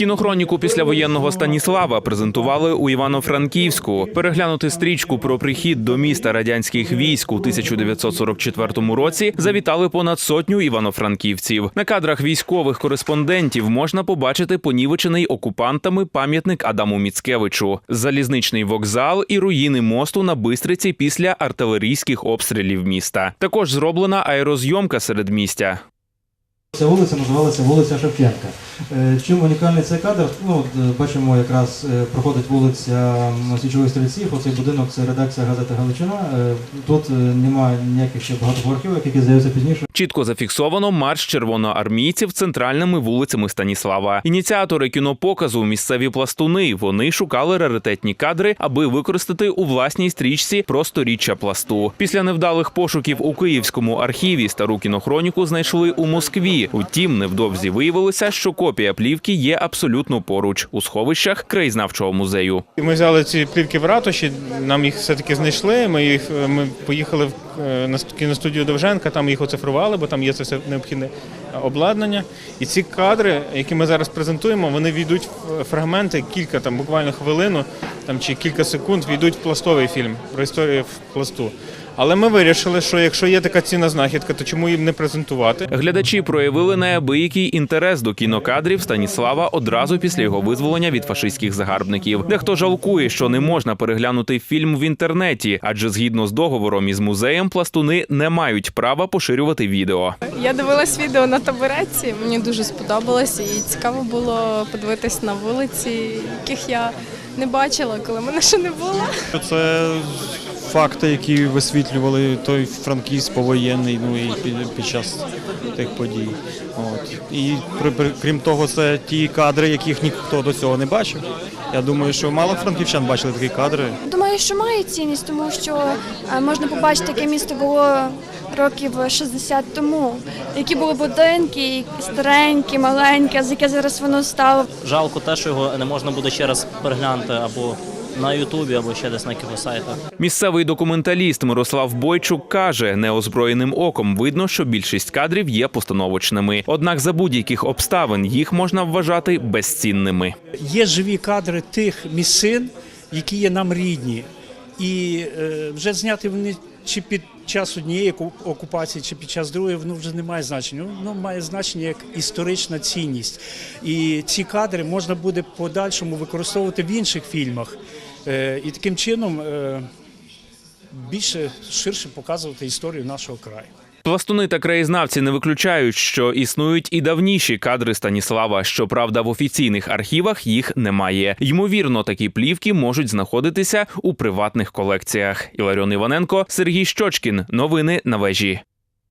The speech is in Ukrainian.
Кінохроніку післявоєнного Станіслава презентували у Івано-Франківську. Переглянути стрічку про прихід до міста радянських військ у 1944 році завітали понад сотню івано-франківців. На кадрах військових кореспондентів можна побачити понівечений окупантами пам'ятник Адаму Міцкевичу, залізничний вокзал і руїни мосту на Бистриці після артилерійських обстрілів міста. Також зроблена аерозйомка середмістя. Ця вулиця називалася вулиця Шевченка. Е, Чим унікальний цей кадр? Ну, е, бачимо, якраз е, проходить вулиця Січових стрільців. Оцей будинок це редакція газети Галичина. Тут немає ніяких ще багатоповерхівок, які з'являються пізніше. Чітко зафіксовано марш червоноармійців центральними вулицями Станіслава. Ініціатори кінопоказу місцеві пластуни. Вони шукали раритетні кадри, аби використати у власній стрічці про сторіччя пласту. Після невдалих пошуків у київському архіві стару кінохроніку знайшли у Москві. Утім, невдовзі виявилося, що копія плівки є абсолютно поруч у сховищах краєзнавчого музею. Ми взяли ці плівки в ратуші, нам їх все-таки знайшли. Ми їх ми поїхали в е, на ст- кіностудію Довженка, там їх оцифрували, бо там є це все необхідне обладнання. І ці кадри, які ми зараз презентуємо, вони війдуть в фрагменти, кілька там буквально хвилину там чи кілька секунд війдуть в пластовий фільм про історію в пласту. Але ми вирішили, що якщо є така цінна знахідка, то чому їм не презентувати? Глядачі проявили неабиякий інтерес до кінокадрів Станіслава одразу після його визволення від фашистських загарбників. Дехто жалкує, що не можна переглянути фільм в інтернеті, адже згідно з договором із музеєм, пластуни не мають права поширювати відео. Я дивилась відео на табуретці. Мені дуже сподобалось і цікаво було подивитись на вулиці, яких я не бачила, коли мене ще не було. Це факти, які висвітлювали той Франківськ повоєнний, ну і під, під час тих подій. От. І при, при- крім того, це ті кадри, яких ніхто до цього не бачив. Я думаю, що мало франківчан бачили такі кадри. Думаю, що має цінність, тому що е, можна побачити, яке місто було років 60 тому, які були будинки, старенькі, маленькі, з яке зараз воно стало. Жалко те, що його не можна буде ще раз переглянути або на Ютубі, або ще десь на якихось сайтах. Місцевий документаліст Мирослав Бойчук каже, неозброєним оком видно, що більшість кадрів є постановочними. Однак за будь-яких обставин їх можна вважати безцінними. Є живі кадри тих місцин, які є нам рідні, і е, вже зняти вони чи під час однієї окупації, чи під час другої, воно вже не має значення. Воно має значення як історична цінність. І ці кадри можна буде подальшому використовувати в інших фільмах. Е, і таким чином е, більше ширше показувати історію нашого краю. Пластуни та краєзнавці не виключають, що існують і давніші кадри Станіслава. Щоправда, в офіційних архівах їх немає. Ймовірно, такі плівки можуть знаходитися у приватних колекціях. Іларіон Іваненко, Сергій Щочкін. Новини на вежі.